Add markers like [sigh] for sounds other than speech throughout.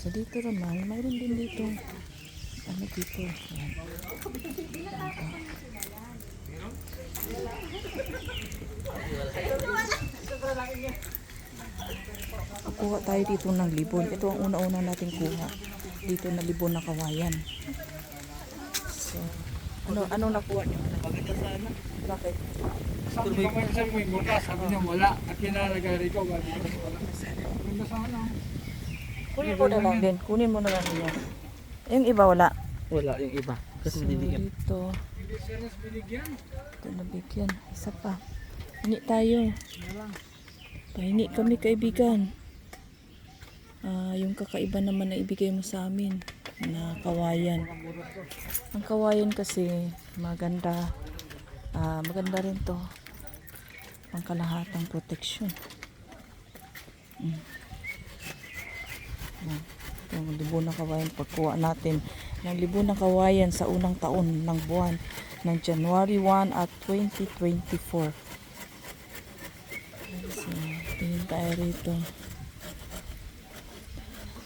So dito naman, mayroon din dito. Ano dito? Yan. Kuha tayo dito ng libon. Ito ang una-una nating kuha. Dito na libon na kawayan. So, ano ano nakuha niyo? Maganda sana. Bakit? Sabi ko may mura, sabi niya wala. At kinalagay ko, wala. Maganda sana. Kunin mo na lang din. Kunin mo na lang yan. Yung iba wala. Wala yung iba. Kasi So, nililiit. dito. Binigyan. Ito nabigyan. Isa pa. Hingi tayo. Pahingi kami kaibigan. Ah, yung kakaiba naman na ibigay mo sa amin na kawayan. Ang kawayan kasi maganda. Ah, maganda rin to. Pangkalahatang proteksyon. Mm. Ang libon ng kawayan. Pagkuha natin ng libon ng kawayan sa unang taon ng buwan ng January 1 at 2024. So, tingin tayo rito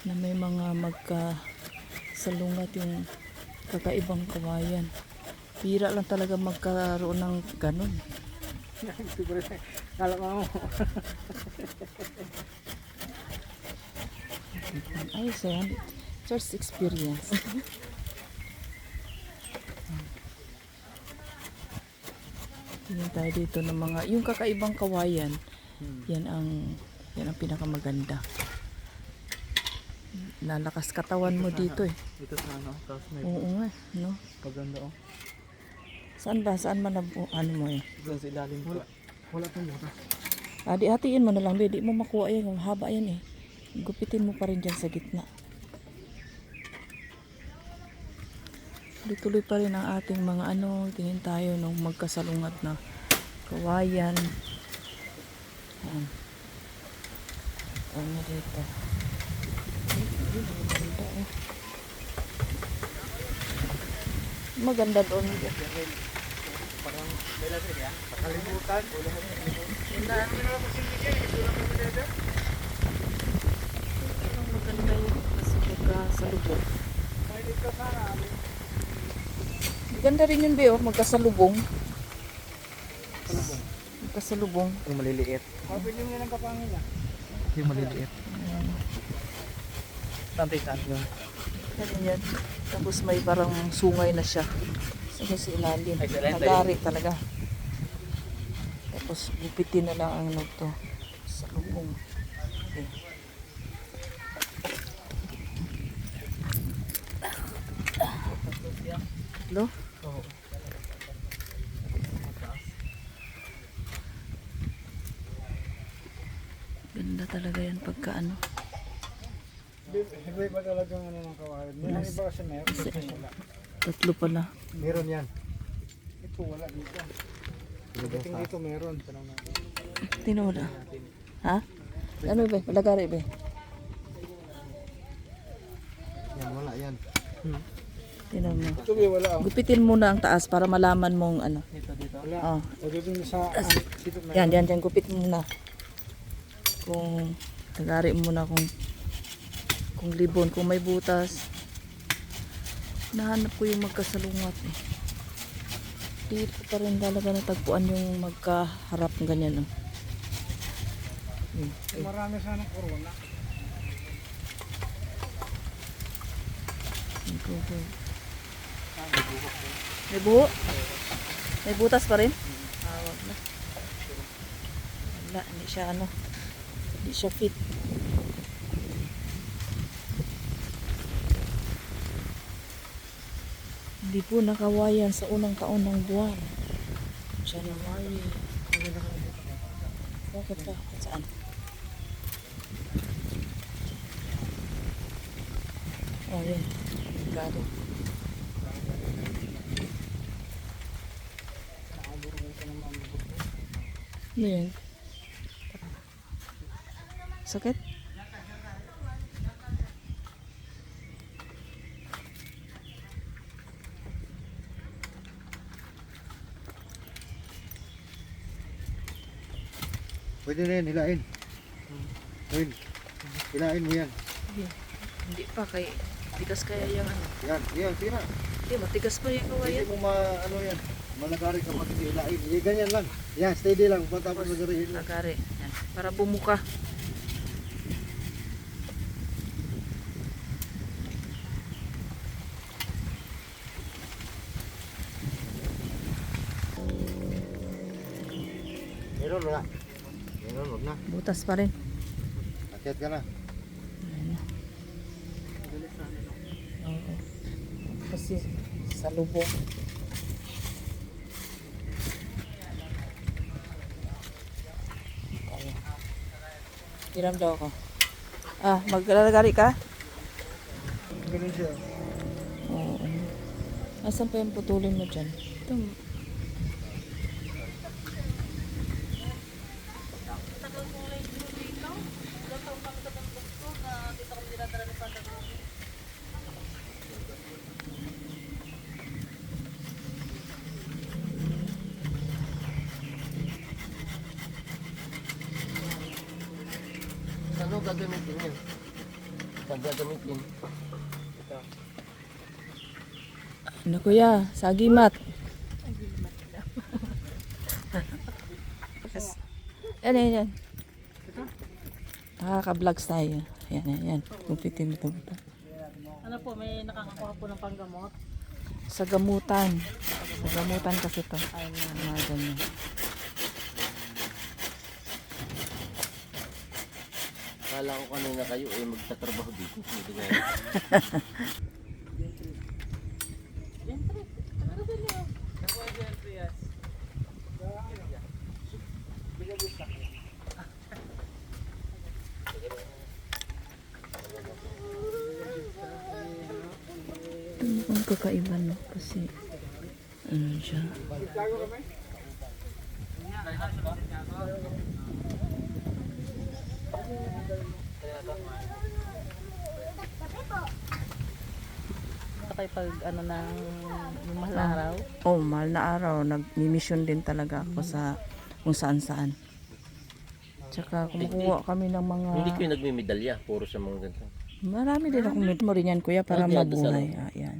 na may mga magka salungat yung kakaibang kawayan. Pira lang talaga magkaroon ng ganun. [laughs] Siguro, kala mo. [laughs] Ayos yan. First experience. Tingin tayo dito ng mga, yung kakaibang kawayan, yan ang, yan ang pinakamaganda. Lalakas katawan mo dito eh. Ito sa ano, tapos may Oo nga, no? paganda oh. Saan ba? Saan man na- ano mo eh? Doon sa ilalim ko. Wala pang mura. Ah, hatiin mo na lang. Di mo makuha yan. Ang haba yan eh. Gupitin mo pa rin dyan sa gitna. Tuloy-tuloy pa rin ang ating mga ano. Tingin tayo nung magkasalungat na kawayan. Ayan. Ano dito? Maganda eh. Maganda doon. Kalimutan. Ang maganda yun kasi magkasalubong. Maganda rin yun, Beo, magkasalubong. Magkasalubong. Yung maliliit. Sabi niyo nga ng kapangin niya. Yung maliliit. Ayan. Tantay saan yun. Ano yan? Tapos may parang sungay na siya. Sa sa ilalim. Nagari talaga. Tapos gupitin na lang ang ano to. Sa lubong. Okay. Lo? Oo. Ganda talaga yan pagka ano. Hindi ba talagang ano ng? May Yes. iba kasi meron. Tatlo pala. Meron yan. Ito wala dito. Pagdating dito meron. Tino na. Ha? Ano ba? Malagari ba? Yan, wala yan. Tino mo. Ito ba wala oh. Gupitin muna ang taas para malaman mong ano. Dito, dito. Wala. Oh. O dito sa ah, dito meron. Yan, yan, yan. Gupit mo muna. Kung tagari mo muna kung kung libon, kung may butas. Nahanap ko yung magkasalungat eh. Dito pa rin talaga natagpuan yung magkaharap ng ganyan. Oh. Hmm. Marami sana corona. May buho. May buho? May butas pa rin? Ah, wag na. Wala, hindi siya ano. Hindi siya fit. Hindi po nakawayan sa unang taon ng buwan. January. Bakit ba? Saan? Oh, yan. Got Ano yan? Sakit? Pwede na yan, hilain. Ayun. Hilain mo yan. Sige. Hindi pa kay tigas kaya yung ano. Yan, yan, tira. Hindi, matigas pa yung Hindi kawayan. mo ma, ano yan, malagari kapag hindi ilain. Eh, ganyan lang. Yan, steady lang. Pagkapos magarihin lang. Lagari. Yan. Para bumuka. Meron na. Meron, wag na. Butas pa rin. Akyat ka na. Kasi sa lubong. Hiram daw ako. Ah, maglalagari ka? Ganun siya. Oo. Asan pa yung putulin mo dyan? Ito. Ano gagamitin yan? Saan gagamitin? Ano kuya? Sagimat. Yes. Yan, yan, yan. Nakaka-vlogs tayo. Yan, yan, yan. Kumpitin mo ito. Ano po, may nakakakuha po ng panggamot. Sa gamutan. Sa gamutan kasi to. Ay, mga ganyan. Akala ko kanina kayo eh magtatrabaho dito. Ang kakaiba no? Kasi, ano siya? Patay pag ano ng yung mahal na araw. Oh, mahal na araw. Nag-mission din talaga ako sa kung saan saan. Tsaka kumukuha kami ng mga... Hindi kayo nagmimedalya. Puro sa mga ganito. Marami din akong mo rin yan, kuya, para Ah, di, mabuhay. Ah, yan.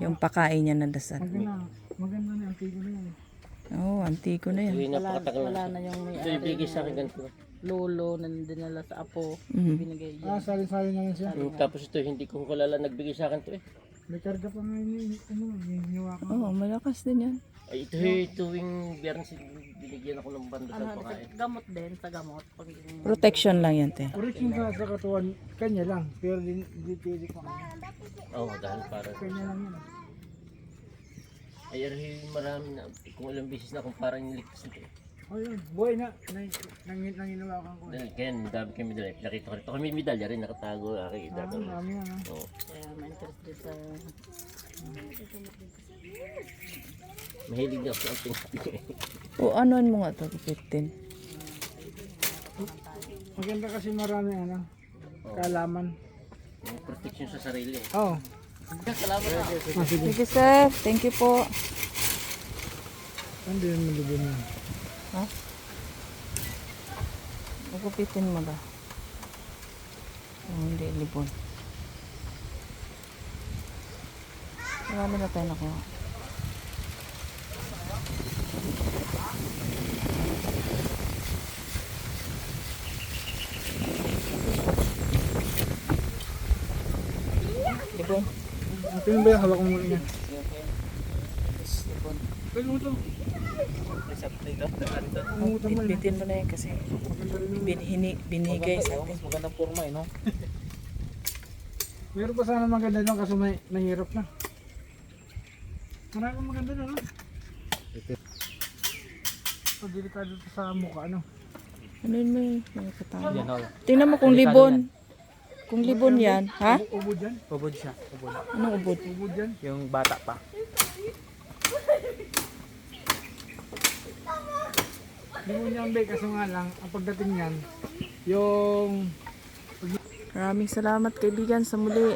Yung pakain niya na dasal. Maganda na, antigo na yan. Oo, oh, antiko na yan. Uy, Wala, napakatagal wala na. na yung may Ito ibigay sa akin ganito. Lolo na dinala sa apo. Mhm. Binigay niya. Ah, sali-sali na yan siya. Mm, Tapos ito hindi ko kalala nagbigay sa akin to eh. May karga pa nga yun, ano, hiniwa ko. Oo, oh, malakas din yan. Ay ito eh, tuwing biyernes binigyan ako ng banda Ano, sa pakain. sa gamot din, sa gamot. Pag Protection lang yan, te. Original sa, sa katuan, kanya lang. Pero di, di pwede ko. Oo, dahil para. Kanya lang yun. Ay, ay, marami na. Kung ilang beses na akong parang niligtas nito eh. Oh yun, buhay na. Nang, nang, nanginawakan ko. Dahil kaya dami kami medalya. Nakita ko rin. Kami medalya rin nakatago. Aking Ah, idagawin. marami yan. ah. Oo. kaya ma-interest din sa... Mahilig na ako sa ating O, anoan mo nga to, 15. Maganda kasi marami ano, kalaman. May protection sa sarili. Oo. Oh. Salamat na. Sige, sir. Thank you po. Ano din malubin yan? Ha? Magupitin mo ba? Oh, hindi, libon. Marami na tayo nakuha. Libon. Yung ba yung hawak mo muna yan? Yes, libon. Pwede mo ito. Mo yun. Bitbitin mo na yan kasi bin, hini, binigay sa atin. Magandang forma eh, no? [laughs] Meron pa sana maganda doon kaso may mahirap na. Marami maganda doon, no? Ito, delikado ito sa mukha, ano? Ano yun mo yung mga katama? Yan, oh. Tingnan mo kung libon. Kung libon yan, ha? Ubod yan? Ubod siya. Ubod. Anong ubod? Ubod yan? Yung bata pa. Hindi mo niyan, be, kaso nga lang, ang pagdating niyan, yung Maraming salamat kaibigan sa muli.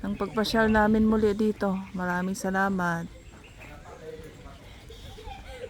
Ang pagpasyal namin muli dito. Maraming salamat.